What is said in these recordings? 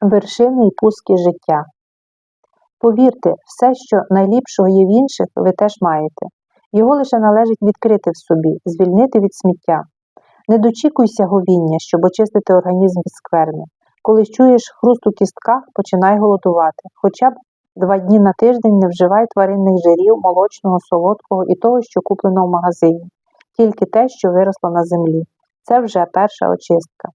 вершини і пуски життя. Повірте, все, що найліпшого є в інших, ви теж маєте. Його лише належить відкрити в собі, звільнити від сміття. Не дочікуйся говіння, щоб очистити організм від скверни. Коли чуєш хруст у кістках, починай голодувати. Хоча б два дні на тиждень не вживай тваринних жирів, молочного, солодкого і того, що куплено в магазині. Тільки те, що виросло на землі. Це вже перша очистка.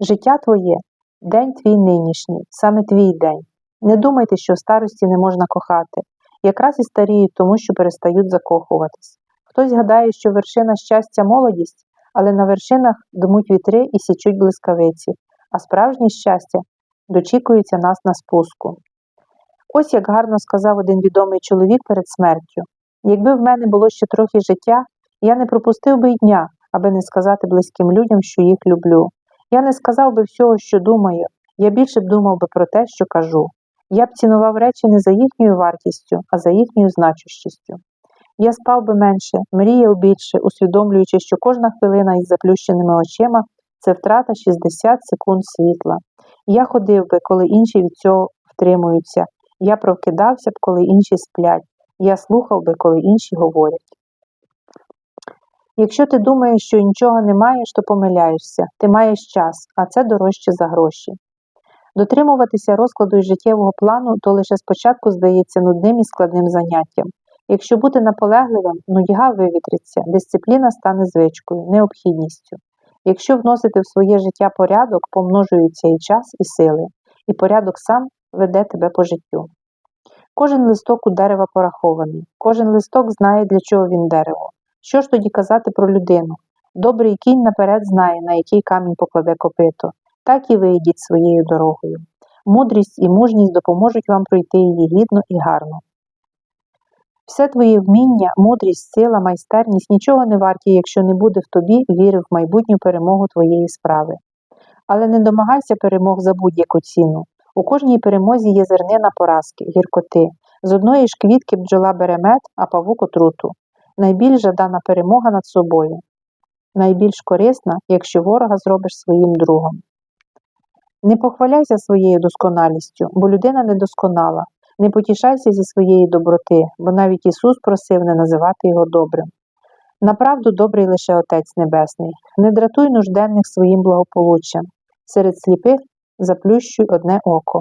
Життя твоє день твій нинішній, саме твій день. Не думайте, що в старості не можна кохати. Якраз і старіють тому, що перестають закохуватись. Хтось гадає, що вершина щастя молодість, але на вершинах дмуть вітри і січуть блискавиці, а справжнє щастя дочікується нас на спуску. Ось як гарно сказав один відомий чоловік перед смертю. Якби в мене було ще трохи життя, я не пропустив би й дня, аби не сказати близьким людям, що їх люблю. Я не сказав би всього, що думаю, я більше б думав би про те, що кажу. Я б цінував речі не за їхньою вартістю, а за їхньою значущістю. Я спав би менше, мріяв більше, усвідомлюючи, що кожна хвилина із заплющеними очима це втрата 60 секунд світла. Я ходив би, коли інші від цього втримуються. Я прокидався б, коли інші сплять. Я слухав би, коли інші говорять. Якщо ти думаєш, що нічого не маєш, то помиляєшся. Ти маєш час, а це дорожче за гроші. Дотримуватися розкладу і життєвого плану то лише спочатку здається нудним і складним заняттям. Якщо бути наполегливим, нудьга вивітриться, дисципліна стане звичкою, необхідністю. Якщо вносити в своє життя порядок, помножуються і час, і сили, і порядок сам веде тебе по життю. Кожен листок у дерева порахований, кожен листок знає, для чого він дерево. Що ж тоді казати про людину? Добрий кінь наперед знає, на який камінь покладе копито, так і ви йдіть своєю дорогою. Мудрість і мужність допоможуть вам пройти її гідно і гарно. Все твоє вміння, мудрість, сила, майстерність нічого не варті, якщо не буде в тобі віри в майбутню перемогу твоєї справи. Але не домагайся перемог за будь-яку ціну. У кожній перемозі є зернина поразки, гіркоти. З одної ж квітки бджола бере мед, а павук отруту. Найбільш жадана перемога над собою. Найбільш корисна, якщо ворога зробиш своїм другом. Не похваляйся своєю досконалістю, бо людина недосконала. Не потішайся зі своєї доброти, бо навіть Ісус просив не називати його добрим. Направду добрий лише Отець Небесний. Не дратуй нужденних своїм благополуччям. Серед сліпих заплющуй одне око.